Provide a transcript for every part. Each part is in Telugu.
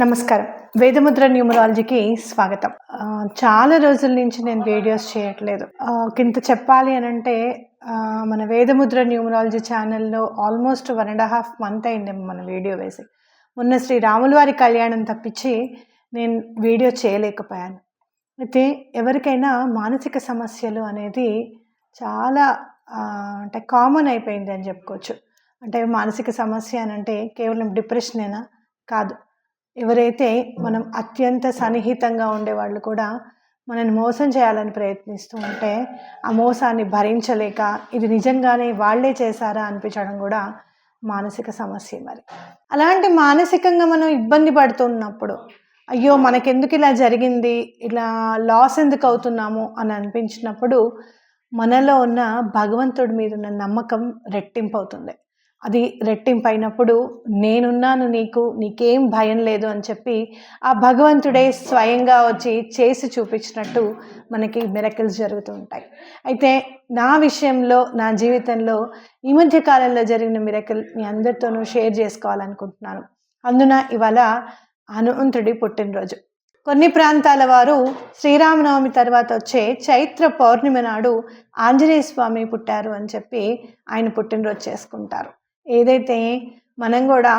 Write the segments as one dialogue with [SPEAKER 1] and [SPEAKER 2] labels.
[SPEAKER 1] నమస్కారం. వేదముద్ర న్యూమరాలజీకి స్వాగతం. చాలా రోజుల నుంచి నేను వీడియోస్ చేయట్లేదు. కింద చెప్పాలి అని అంటే మన వేదముద్ర న్యూమరాలజీ ఛానల్లో almost one and half month అయింది మన వీడియో వేసి. మొన్న శ్రీ రాముల వారి కళ్యాణం తప్పించి నేను వీడియో చేయలేకపోయాను. అయితే ఎవరికైనా మానసిక సమస్యలు అనేది చాలా అంటే కామన్ అయిపోయింది అని చెప్పుకోవచ్చు. అంటే మానసిక సమస్య అని అంటే కేవలం డిప్రెషనేనా? కాదు. ఎవరైతే మనం అత్యంత సన్నిహితంగా ఉండే వాళ్ళు కూడా మనల్ని మోసం చేయాలని ప్రయత్నిస్తూ ఉంటే ఆ మోసాన్ని భరించలేక ఇది నిజంగానే వాళ్ళే చేశారా అనిపించడం కూడా మానసిక సమస్య మరి. అలాంటి మానసికంగా మనం ఇబ్బంది పడుతున్నప్పుడు అయ్యో మనకెందుకు ఇలా జరిగింది ఇలా లాస్ ఎందుకు అవుతున్నాము అని అనిపించినప్పుడు మనలో ఉన్న భగవంతుడి మీద ఉన్న నమ్మకం రెట్టింపు అవుతుంది అది రెట్టింపు అయినప్పుడు నేనున్నాను నీకు నీకేం భయం లేదు అని చెప్పి ఆ భగవంతుడే స్వయంగా వచ్చి చేసి చూపించినట్టు మనకి మిరకల్స్ జరుగుతూ ఉంటాయి. అయితే నా విషయంలో నా జీవితంలో ఈ మధ్య కాలంలో జరిగిన మిరకల్ మీ అందరితోనూ షేర్ చేసుకోవాలనుకుంటున్నాను. అందున ఇవాళ హనుమంతుడి పుట్టినరోజు. కొన్ని ప్రాంతాల వారు శ్రీరామనవమి తర్వాత వచ్చే చైత్ర పౌర్ణిమ నాడు ఆంజనేయ స్వామి పుట్టారు అని చెప్పి ఆయన పుట్టినరోజు చేసుకుంటారు. ఏదైతే మనం కూడా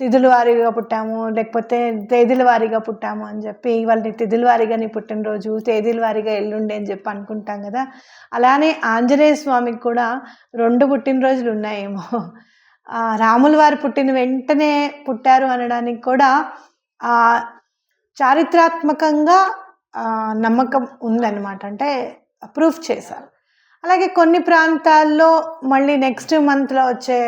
[SPEAKER 1] తిథుల వారీగా పుట్టాము లేకపోతే తేదీల వారీగా పుట్టాము అని చెప్పి వాళ్ళని తిథుల వారీగా నీ పుట్టినరోజు తేదీల వారీగా ఎల్లుండి అని చెప్పి అనుకుంటాం కదా. అలానే ఆంజనేయ స్వామికి కూడా రెండు పుట్టినరోజులు ఉన్నాయేమో. రాముల వారు పుట్టిన వెంటనే పుట్టారు అనడానికి కూడా చారిత్రాత్మకంగా నమ్మకం ఉందన్నమాట. అంటే ప్రూఫ్ చేశారు. అలాగే కొన్ని ప్రాంతాల్లో మళ్ళీ నెక్స్ట్ మంత్లో వచ్చే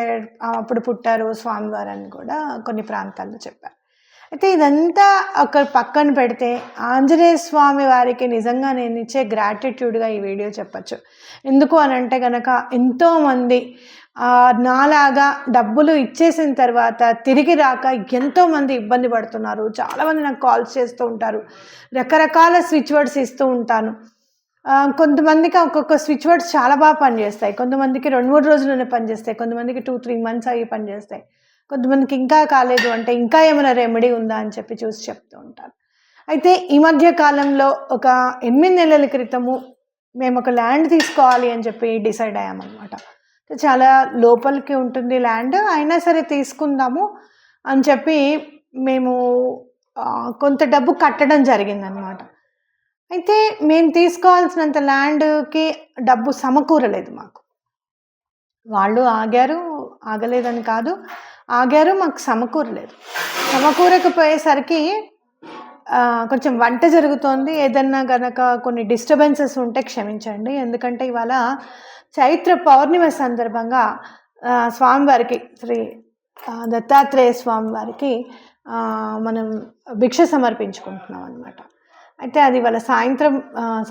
[SPEAKER 1] అప్పుడు పుట్టారు స్వామివారు అని కూడా కొన్ని ప్రాంతాల్లో చెప్పారు. అయితే ఇదంతా ఒక పక్కన పెడితే ఆంజనేయ స్వామి వారికి నిజంగా నేను ఇచ్చే గ్రాటిట్యూడ్గా ఈ వీడియో చెప్పచ్చు. ఎందుకు అని అంటే కనుక ఎంతోమంది నాలాగా డబ్బులు ఇచ్చేసిన తర్వాత తిరిగి రాక ఎంతోమంది ఇబ్బంది పడుతున్నారు. చాలామంది నాకు కాల్స్ చేస్తూ ఉంటారు. రకరకాల స్విచ్ వర్డ్స్ ఇస్తూ ఉంటాను. కొంతమందికి ఒక్కొక్క స్విచ్ వర్డ్స్ చాలా బాగా పనిచేస్తాయి. కొంతమందికి రెండు మూడు రోజుల్లోనే పనిచేస్తాయి. కొంతమందికి టూ త్రీ మంత్స్ అవి పనిచేస్తాయి. కొంతమందికి ఇంకా కాలేదు అంటే ఇంకా ఏమైనా రెమెడీ ఉందా అని చెప్పి చూసి చెప్తూ ఉంటారు. అయితే ఈ మధ్య కాలంలో ఒక ఎనిమిది నెలల క్రితము మేము ఒక ల్యాండ్ తీసుకోవాలి అని చెప్పి డిసైడ్ అయ్యామన్నమాట చాలా లోపలికి ఉంటుంది ల్యాండ్ అయినా సరే తీసుకుందాము అని చెప్పి మేము కొంత డబ్బు కట్టడం జరిగిందనమాట అయితే మేము తీసుకోవాల్సినంత ల్యాండ్కి డబ్బు సమకూరలేదు మాకు. వాళ్ళు ఆగారు ఆగలేదని కాదు ఆగారు మాకు సమకూరలేదు. సమకూరకపోయేసరికి కొంచెం వంట జరుగుతోంది. ఏదన్నా కనుక కొన్ని డిస్టర్బెన్సెస్ ఉంటే క్షమించండి. ఎందుకంటే ఇవాళ చైత్ర పౌర్ణిమ సందర్భంగా స్వామివారికి శ్రీ దత్తాత్రేయ స్వామివారికి మనం భిక్ష సమర్పించుకుంటున్నాం అనమాట అయితే అది వాళ్ళ సాయంత్రం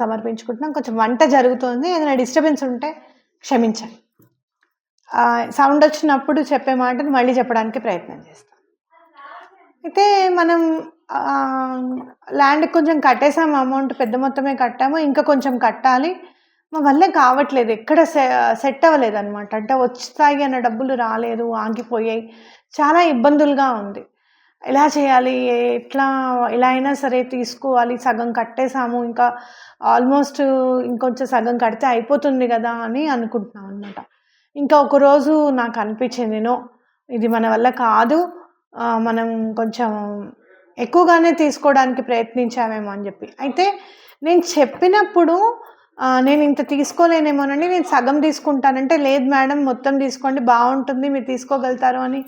[SPEAKER 1] సమర్పించుకుంటున్నాం. కొంచెం వంట జరుగుతోంది. ఏదైనా డిస్టర్బెన్స్ ఉంటే క్షమించండి. సౌండ్ వచ్చినప్పుడు చెప్పే మాటను మళ్ళీ చెప్పడానికి ప్రయత్నం చేస్తాం. అయితే మనం ల్యాండ్ కొంచెం కట్టేసాము అమౌంట్ పెద్ద మొత్తమే కట్టాము. ఇంకా కొంచెం కట్టాలి. మా వల్ల కావట్లేదు. ఎక్కడ సె సెట్ అవ్వలేదు అనమాట అంటే వచ్చాయి అన్న డబ్బులు రాలేదు ఆగిపోయాయి. చాలా ఇబ్బందులుగా ఉంది. ఎలా చేయాలి? ఎట్లా ఎలా అయినా సరే తీసుకోవాలి. సగం కట్టేసాము ఇంకా ఆల్మోస్ట్ ఇంకొంచెం సగం కడితే అయిపోతుంది కదా అని అనుకుంటున్నాం అనమాట ఇంకా ఒకరోజు నాకు అనిపించింది నో ఇది మన వల్ల కాదు. మనం కొంచెం ఎక్కువగానే తీసుకోవడానికి ప్రయత్నించామేమో అని చెప్పి. అయితే నేను చెప్పినప్పుడు నేను ఇంత తీసుకోలేనేమోనండి నేను సగం తీసుకుంటానంటే లేదు మేడం మొత్తం తీసుకోండి బాగుంటుంది మీరు తీసుకోగలుగుతారు అని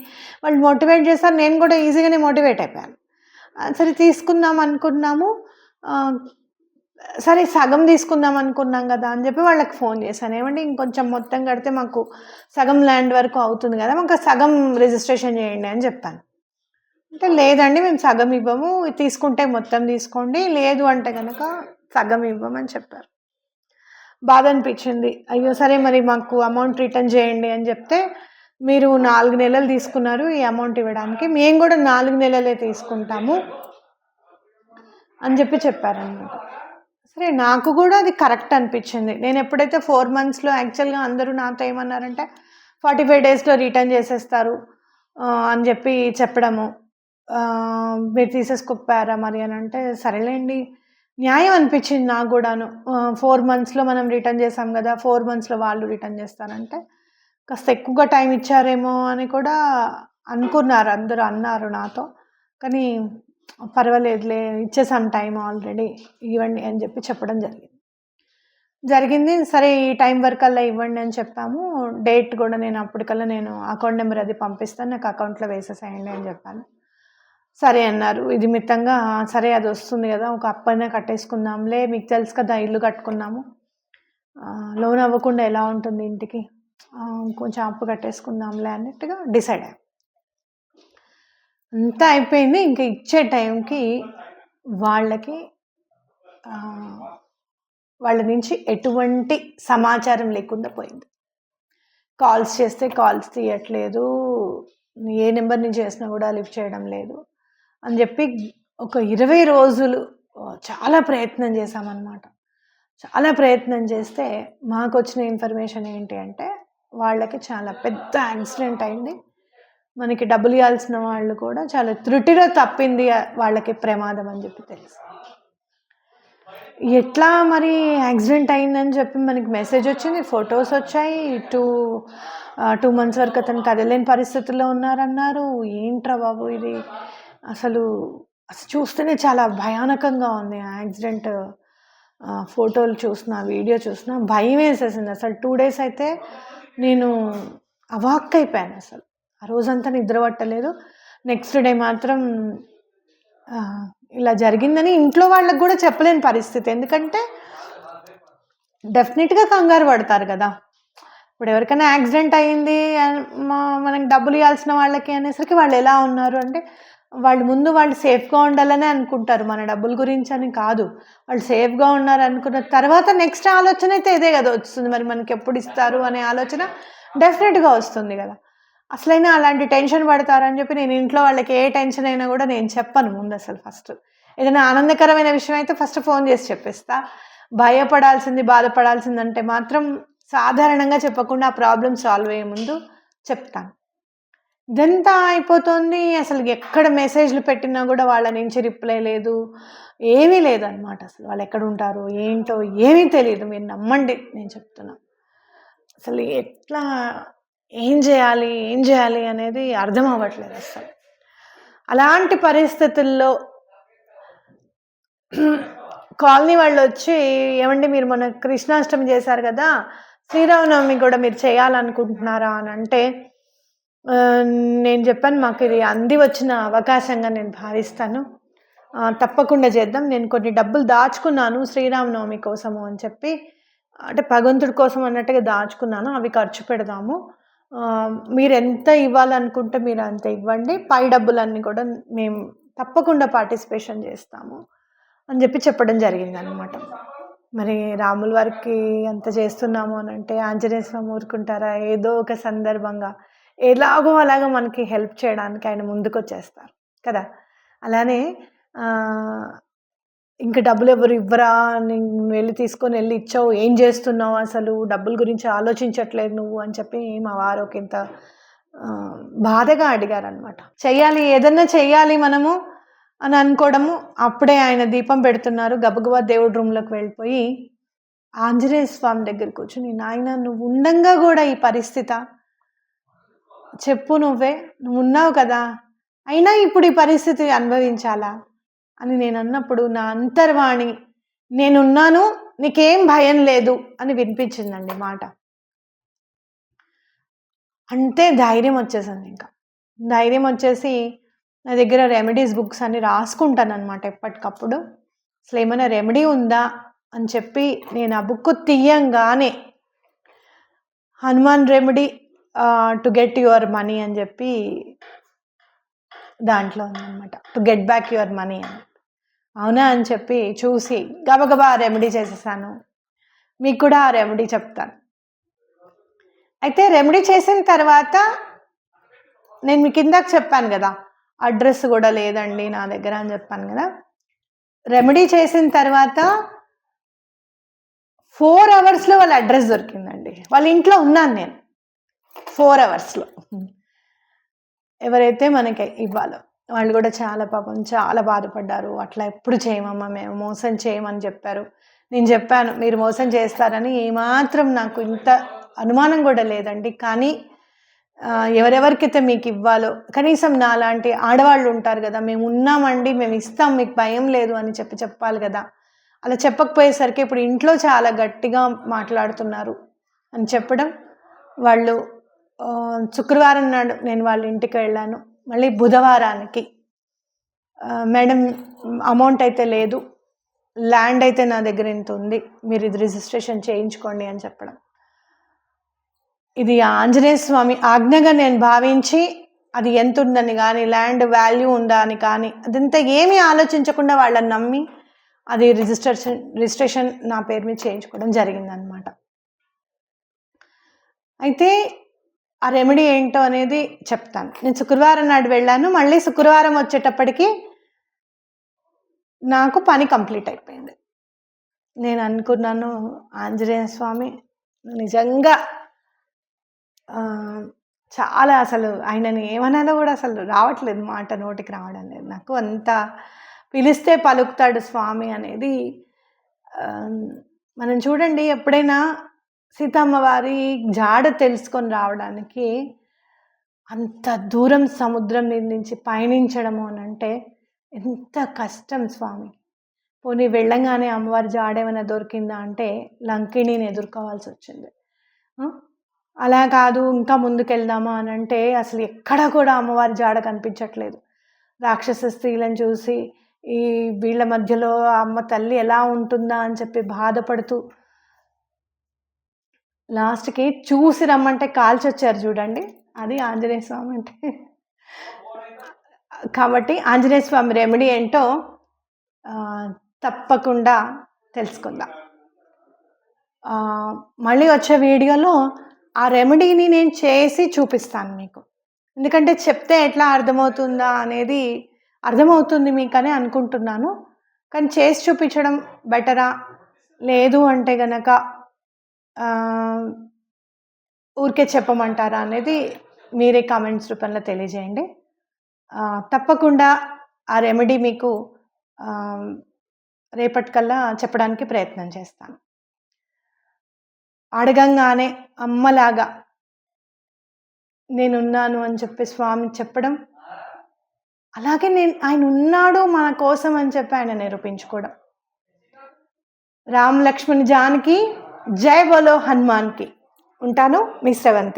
[SPEAKER 1] వాళ్ళు మోటివేట్ చేస్తారు. నేను కూడా ఈజీగానే మోటివేట్ అయిపోయాను. సరే తీసుకుందాం అనుకున్నాము. సరే సగం తీసుకుందాం అనుకున్నాం కదా అని చెప్పి వాళ్ళకి ఫోన్ చేశాను. ఏమంటే ఇంకొంచెం మొత్తం కడితే మాకు సగం ల్యాండ్ వరకు అవుతుంది కదా మాకు సగం రిజిస్ట్రేషన్ చేయండి అని చెప్పాను. అంటే లేదండి మేము సగం ఇవ్వము తీసుకుంటే మొత్తం తీసుకోండి లేదు అంటే కనుక సగం ఇవ్వమని చెప్పారు. బాధ అనిపించింది అయ్యో సరే మరి మాకు అమౌంట్ రిటర్న్ చేయండి అని చెప్తే మీరు నాలుగు నెలలు తీసుకున్నారు ఈ అమౌంట్ ఇవ్వడానికి. మేము కూడా నాలుగు నెలలే తీసుకుంటాము అని చెప్పి చెప్పారనమాట సరే నాకు కూడా అది కరెక్ట్ అనిపించింది. నేను ఎప్పుడైతే ఫోర్ మంత్స్లో యాక్చువల్గా అందరూ నాతో ఏమన్నారంటే ఫార్టీ ఫైవ్ డేస్లో రిటర్న్ చేసేస్తారు అని చెప్పి చెప్పడము. మీరు తీసేసుకుపోయారా మరి అని అంటే, సరేలేండి న్యాయం అనిపించింది నాకు కూడాను ఫోర్ మంత్స్‌లో మనం రిటర్న్ చేసాం కదా ఫోర్ మంత్స్‌లో వాళ్ళు రిటర్న్ చేస్తారంటే, కాస్త ఎక్కువగా టైం ఇచ్చారేమో అని కూడా అనుకున్నారు. అందరూ అన్నారు నాతో. కానీ పర్వాలేదులే ఇచ్చేసాం టైం ఆల్రెడీ ఇవ్వండి అని చెప్పి చెప్పడం జరిగింది. జరిగింది. సరే ఈ టైం వరకల్లా ఇవ్వండి అని చెప్పాము. డేట్ కూడా నేను అప్పటికల్లా నేను అకౌంట్ నెంబర్ అది పంపిస్తాను. నాకు అకౌంట్‌లో వేసేసేయండి అని చెప్పాను. సరే అన్నారు. ఇది మిత్తంగా సరే అది వస్తుంది కదా ఒక అప్పైనా కట్టేసుకుందాంలే. మీకు తెలుసు కదా! ఇల్లు కట్టుకున్నాము. లోన్ అవ్వకుండా ఎలా ఉంటుంది ఇంటికి. కొంచెం అప్పు కట్టేసుకుందాంలే అన్నట్టుగా డిసైడ్ అయ్యాం. అంతా అయిపోయింది. ఇంక ఇచ్చే టైంకి వాళ్ళకి వాళ్ళ నుంచి ఎటువంటి సమాచారం లేకుండా పోయింది. కాల్స్ చేస్తే కాల్స్ తీయట్లేదు. ఏ నెంబర్ నుంచి చేసినా కూడా లిఫ్ట్ చేయడం లేదు. అని చెప్పి ఒక 20 రోజులు చాలా ప్రయత్నం చేశామనమాట. చాలా ప్రయత్నం చేస్తే మాకు వచ్చిన ఇన్ఫర్మేషన్ ఏంటి అంటే, వాళ్ళకి చాలా పెద్ద యాక్సిడెంట్ అయింది. మనకి డబ్బులు ఇవ్వాల్సిన వాళ్ళు కూడా చాలా త్రుటిలో తప్పింది వాళ్ళకి ప్రమాదం అని చెప్పి తెలుసు. ఎట్లా మరి యాక్సిడెంట్ అయిందని చెప్పి మనకి మెసేజ్ వచ్చింది. ఫొటోస్ వచ్చాయి. టూ టూ మంత్స్ వరకు అతను కదలేని పరిస్థితుల్లో ఉన్నారన్నారు. ఏంట్రా బాబు ఇది అసలు, అసలు చూస్తేనే చాలా భయానకంగా ఉంది. ఆ యాక్సిడెంట్ ఫోటోలు చూసినా, వీడియో చూసినా భయమేసేసింది. అసలు టూ డేస్ అయితే నేను అవాక్కయిపోయాను అసలు. ఆ రోజంతా నిద్ర పట్టలేదు. నెక్స్ట్ డే మాత్రం ఇలా జరిగిందని ఇంట్లో వాళ్ళకి కూడా చెప్పలేని పరిస్థితి. ఎందుకంటే డెఫినెట్గా కంగారు పడతారు కదా ఇప్పుడు ఎవరికైనా యాక్సిడెంట్ అయింది మనకి డబ్బులు ఇవ్వాల్సిన వాళ్ళకి అనేసరికి వాళ్ళు ఎలా ఉన్నారు అంటే, వాళ్ళు ముందు వాళ్ళు సేఫ్‌గా ఉండాలనే అనుకుంటారు. మన డబ్బుల గురించి అని కాదు. వాళ్ళు సేఫ్‌గా ఉన్నారు అనుకున్న తర్వాత నెక్స్ట్ ఆలోచన అయితే ఇదే కదా వస్తుంది. మరి మనకి ఎప్పుడు ఇస్తారు అనే ఆలోచన డెఫినెట్గా వస్తుంది కదా అసలైనా అలాంటి టెన్షన్ పడతారని చెప్పి నేను ఇంట్లో వాళ్ళకి ఏ టెన్షన్ అయినా కూడా నేను చెప్పను ముందు అసలు ఫస్ట్. ఏదైనా ఆనందకరమైన విషయం అయితే ఫస్ట్ ఫోన్ చేసి చెప్పేస్తా. భయపడాల్సింది, బాధపడాల్సిందంటే మాత్రం సాధారణంగా చెప్పకుండా ఆ ప్రాబ్లమ్ సాల్వ్ అయ్యే ముందు చెప్తాను. ఇదంతా అయిపోతుంది. అసలు ఎక్కడ మెసేజ్‌లు పెట్టినా కూడా వాళ్ళ నుంచి రిప్లై లేదు. ఏమీ లేదనమాట అసలు. వాళ్ళు ఎక్కడ ఉంటారు ఏంటో ఏమీ తెలియదు మీరు నమ్మండి నేను చెప్తున్నా. అసలు ఎట్లా ఏం చేయాలి ఏం చేయాలి అనేది అర్థం అవ్వట్లేదు అసలు అలాంటి పరిస్థితుల్లో కాలనీ వాళ్ళు వచ్చి ఏమండి మీరు మొన్న కృష్ణాష్టమి చేశారు కదా శ్రీరామనవమి కూడా మీరు చేయాలనుకుంటున్నారా?" అని అంటే నేను చెప్పాను మాకు ఇది అంది వచ్చిన అవకాశంగా నేను భావిస్తాను. తప్పకుండా చేద్దాం. నేను కొన్ని డబ్బులు దాచుకున్నాను శ్రీరామనవమి కోసము అని చెప్పి అంటే భగవంతుడి కోసం అన్నట్టుగా దాచుకున్నాను. అవి ఖర్చు పెడదాము. మీరు మీరెంత ఇవ్వాలనుకుంటే మీరు అంత ఇవ్వండి. పై డబ్బులన్నీ కూడా మేము తప్పకుండా పార్టిసిపేషన్ చేస్తాము. అని చెప్పి చెప్పడం జరిగింది అనమాట మరి రాముల వారికి అంత చేస్తున్నాము అని అంటే ఆంజనేయ స్వామి ఊరుకుంటారా? ఏదో ఒక సందర్భంగా ఎలాగో అలాగా మనకి హెల్ప్ చేయడానికి ఆయన ముందుకొచ్చేస్తారు కదా! అలానే ఇంకా డబ్బులు ఎవరు ఇవ్వరా? నువ్వు తీసుకొని వెళ్ళి ఇచ్చావు. ఏం చేస్తున్నావు అసలు? డబ్బుల గురించి ఆలోచించట్లేదు నువ్వు అని చెప్పి మా వారు ఒక ఇంత బాధగా అడిగారనమాట. చెయ్యాలి ఏదన్నా చెయ్యాలి మనము అని అనుకోవడము. అప్పుడే ఆయన దీపం పెడుతున్నారు. గబగబా దేవుడి రూమ్‌లోకి వెళ్ళిపోయి ఆంజనేయ స్వామి దగ్గర కూర్చుని "నాయనా నువ్వు ఉండంగా కూడా ఈ పరిస్థితి చెప్పు నువ్వే. నువ్వు ఉన్నావు కదా! అయినా ఇప్పుడు ఈ పరిస్థితి అనుభవించాలా?" అని నేను అన్నప్పుడు నా అంతర్వాణి "నేనున్నాను. నీకేం భయం లేదు" అని వినిపించిందండి మాట. అంతే ధైర్యం వచ్చేసింది ఇంకా ధైర్యం వచ్చేసి నా దగ్గర రెమెడీస్ బుక్స్ అన్ని రాసుకుంటాను అనమాట ఎప్పటికప్పుడు. అసలు ఏమైనా రెమెడీ ఉందా? అని చెప్పి నేను ఆ బుక్ తీయంగానే Hanuman remedy to get your money అని చెప్పి దాంట్లో ఉందన్నమాట to get back your money అని. అవునా అని చెప్పి చూసి గబగబా రెమెడీ చేసేసాను. మీకు కూడా ఆ రెమెడీ చెప్తాను. అయితే రెమెడీ చేసిన తర్వాత నేను మీకు ఇందాక చెప్పాను కదా అడ్రస్ కూడా లేదండి నా దగ్గర అని చెప్పాను కదా రెమెడీ చేసిన తర్వాత ఫోర్ అవర్స్‌లో వాళ్ళ అడ్రస్ దొరికిందండి. వాళ్ళ ఇంట్లో ఉన్నాను నేను. ఫోర్ అవర్స్‌లో. ఎవరైతే మనకి ఇవ్వాలో. వాళ్ళు కూడా చాలా పాపం చాలా బాధపడ్డారు అట్లా ఎప్పుడు చేయమమ్మా మేము మోసం చేయమని చెప్పారు నేను చెప్పాను మీరు మోసం చేస్తారని ఏమాత్రం నాకు ఇంత అనుమానం కూడా లేదండి కానీ ఎవరెవరికైతే మీకు ఇవ్వాలో కనీసం నాలాంటి ఆడవాళ్ళు ఉంటారు కదా మేము ఉన్నామండి మేము ఇస్తాం మీకు భయం లేదు అని చెప్పి చెప్పాలి కదా అలా చెప్పకపోయేసరికి ఇప్పుడు ఇంట్లో చాలా గట్టిగా మాట్లాడుతున్నారు అని చెప్పడం వాళ్ళు శుక్రవారం నాడు నేను వాళ్ళ ఇంటికి వెళ్ళాను. మళ్ళీ బుధవారానికి. మేడం అమౌంట్ అయితే లేదు. ల్యాండ్ అయితే నా దగ్గర ఇంత ఉంది. మీరు ఇది రిజిస్ట్రేషన్ చేయించుకోండి అని చెప్పడం. ఇది ఆంజనేయ స్వామి ఆజ్ఞగా నేను భావించి అది ఎంత ఉందని కానీ ల్యాండ్ వాల్యూ ఉందా అని కానీ అదంతా ఏమీ ఆలోచించకుండా వాళ్ళని నమ్మి అది రిజిస్ట్రేషన్ రిజిస్ట్రేషన్ నా పేరు మీద చేయించుకోవడం జరిగిందనమాట అయితే ఆ రెమెడీ ఏంటో అనేది చెప్తాను. నేను శుక్రవారం నాడు వెళ్ళాను. మళ్ళీ శుక్రవారం వచ్చేటప్పటికి నాకు పని కంప్లీట్ అయిపోయింది. నేను అనుకున్నాను ఆంజనేయ స్వామి నిజంగా చాలా అసలు ఆయనని ఏమనాలో కూడా అసలు రావట్లేదు మాట నోటికి రావడం. లేదు నాకు అంత పిలిస్తే పలుకుతాడు స్వామి అనేది మనం చూడండి ఎప్పుడైనా సీతమ్మ వారి జాడ తెలుసుకొని రావడానికి అంత దూరం సముద్రం మీద నుంచి పయనించడము అని అంటే ఎంత కష్టం స్వామి. పోనీ వెళ్ళంగానే అమ్మవారి జాడ ఏమైనా దొరికిందా అంటే లంకిణిని ఎదుర్కోవాల్సి వచ్చింది. అలా కాదు ఇంకా ముందుకెళ్దామా అని అంటే అసలు ఎక్కడ కూడా అమ్మవారి జాడ కనిపించట్లేదు. రాక్షస స్త్రీలను చూసి ఈ వీళ్ళ మధ్యలో అమ్మ తల్లి ఎలా ఉంటుందా అని చెప్పి బాధపడుతూ లాస్ట్కి చూసి రమ్మంటే కాల్చి వచ్చారు చూడండి. అది ఆంజనేయ స్వామి అంటే. కాబట్టి ఆంజనేయ స్వామి రెమెడీ ఏంటో తప్పకుండా తెలుసుకుందాం. మళ్ళీ వచ్చే వీడియోలో ఆ రెమెడీని నేను చేసి చూపిస్తాను మీకు. ఎందుకంటే చెప్తే ఎట్లా అర్థమవుతుందా అనేది అర్థమవుతుంది మీకనే అనుకుంటున్నాను. కానీ చేసి చూపించడం బెటరా? లేదు అంటే గనక ఊరికే చెప్పమంటారా అనేది మీరే కామెంట్స్ రూపంలో తెలియజేయండి. తప్పకుండా ఆ రెమెడీ మీకు రేపటికల్లా చెప్పడానికి ప్రయత్నం చేస్తాను. అడగంగానే అమ్మలాగా నేనున్నాను అని చెప్పి స్వామి చెప్పడం అలాగే నేను ఆయన ఉన్నాడు మన కోసం అని చెప్పి ఆయన నిరూపించుకోవడం. రామ్ లక్ష్మణ్ జాన్కి జై బోలో హనుమాన్కి. ఉంటాను మీ శ్రవంతి